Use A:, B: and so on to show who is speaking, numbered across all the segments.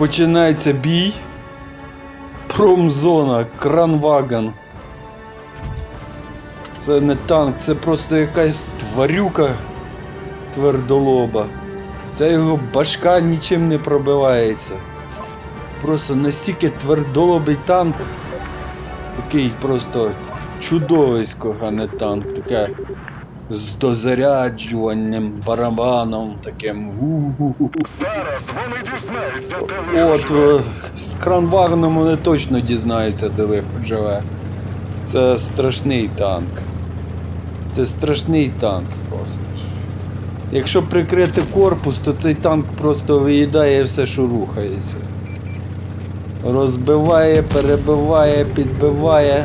A: Починається бій. Промзона, кранвагон. Це не танк, це просто якась тварюка твердолоба. Ця його башка нічим не пробивається. Просто настільки твердолобий танк. Такий просто чудовисько, а не танк. Таке з дозаряджуванням, барабаном, таким.
B: Зараз вони дізнаються, де
A: От е, з кранвагном вони точно дізнаються, де лихо живе. Це страшний танк. Це страшний танк просто. Якщо прикрити корпус, то цей танк просто виїдає все, що рухається. Розбиває, перебиває, підбиває.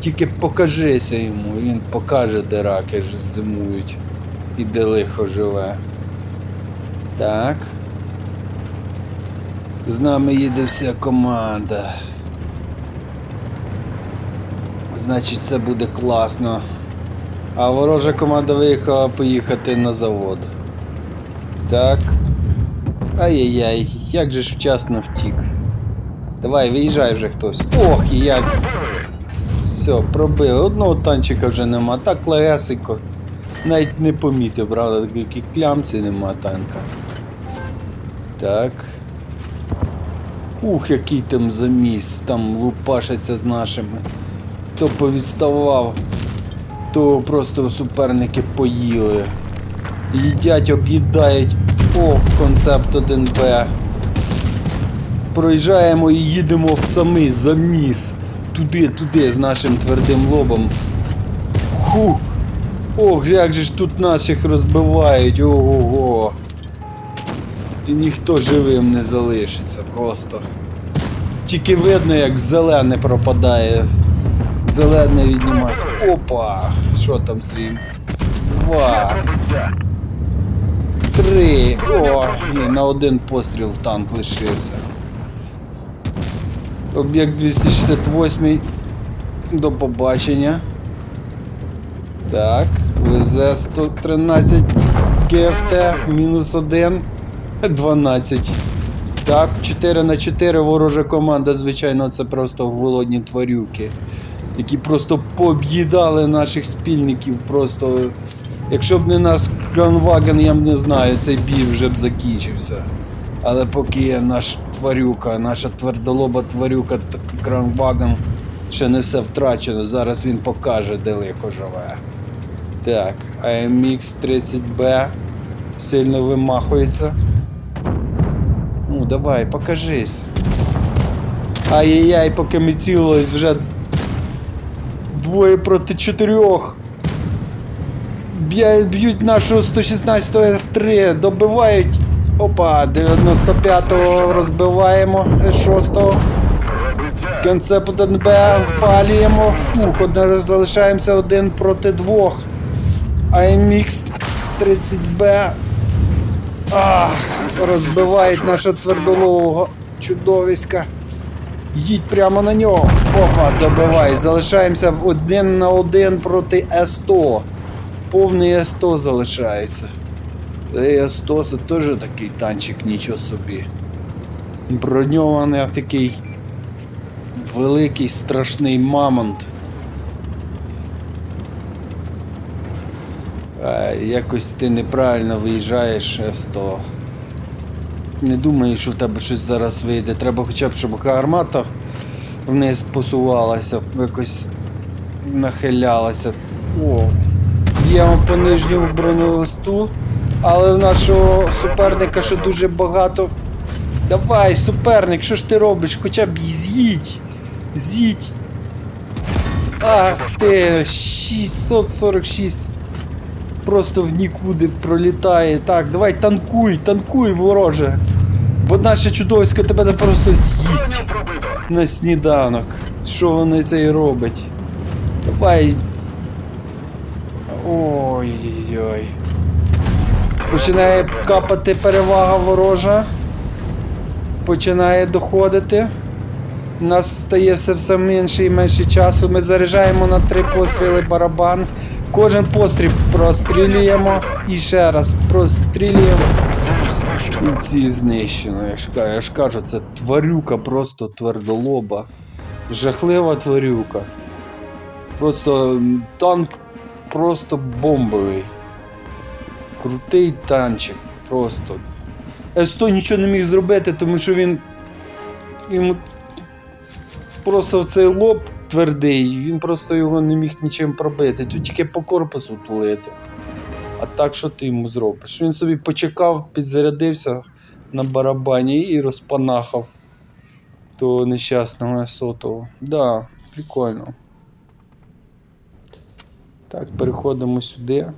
A: Тільки покажися йому, він покаже, де раки зимують і де лихо живе. Так. З нами їде вся команда. Значить, все буде класно. А ворожа команда виїхала поїхати на завод. Так. Ай-яй-яй, як же ж вчасно втік. Давай, виїжджай вже хтось. Ох, як. Все, пробили. Одного танчика вже нема. Так легесенько. Навіть не помітив, правда, такі клямці нема танка. Так. Ух, який там заміс, там лупашиться з нашими. То повідставав, то просто суперники поїли. Їдять, об'їдають. Ох, концепт 1Б. Проїжджаємо і їдемо в самий заміс. Туди, туди з нашим твердим лобом. Хух! Ох, як же ж тут наших розбивають, ого-го. І ніхто живим не залишиться просто. Тільки видно, як зелене пропадає. Зелене віднімається. Опа! Що там свій? Два, три. О, ні, на один постріл танк лишився. Об'єкт 268. До побачення. Так, ВЗ 113 ГФТ, мінус 1, 12. Так, 4 на 4 ворожа команда, звичайно, це просто голодні тварюки, які просто пооб'їдали наших спільників. Просто. Якщо б не наш Кранваген, я б не знаю, цей бій вже б закінчився. Але поки наш тварюка, наша твердолоба тварюка Кранваген, ще не все втрачено. Зараз він покаже, де лихо живе. Так, AMX 30B сильно вимахується. Ну, давай, покажись. Ай-яй-яй, поки ми цілились вже двоє проти чотирьох. Б'ють нашого 116 F3, добивають. Опа, 95-го розбиваємо, 6-го.
B: Пробиття.
A: Концепт 1Б спалюємо. Фух, одне залишаємося один проти двох. AMX 30B. Ах, розбивають нашого твердолового чудовиська. Їдь прямо на нього. Опа, добивай. Залишаємося один на один проти С100. Повний С100 залишається. Е, С100 це теж такий танчик, нічого собі. Броньований такий великий страшний мамонт. Е, якось ти неправильно виїжджаєш С100. Не думаю, що в тебе щось зараз вийде. Треба хоча б, щоб гармата вниз посувалася, якось нахилялася. О, б'ємо по нижньому бронелисту, але в нашого суперника ще дуже багато. Давай, суперник, що ж ти робиш? Хоча б з'їдь. З'їдь. Ах ти, 646 просто в нікуди пролітає. Так, давай танкуй, танкуй, вороже. Бо наше чудовисько тебе просто з'їсть на сніданок. Що вони це і робить? Давай. Ой-ой-ой. Починає капати перевага ворожа. Починає доходити. У нас стає все, все менше і менше часу. Ми заряджаємо на три постріли барабан. Кожен постріл прострілюємо і ще раз прострілюємо. І ці знищено. Я ж, я ж кажу, це тварюка просто твердолоба. Жахлива тварюка. Просто танк просто бомбовий. Крутий танчик. Просто. С100 нічого не міг зробити, тому що він. Йому просто цей лоб твердий, він просто його не міг нічим пробити. Тут тільки по корпусу тулити. А так що ти йому зробиш? Він собі почекав, підзарядився на барабані і розпанахав того нещасного сотого. Да, прикольно. Так, переходимо сюди.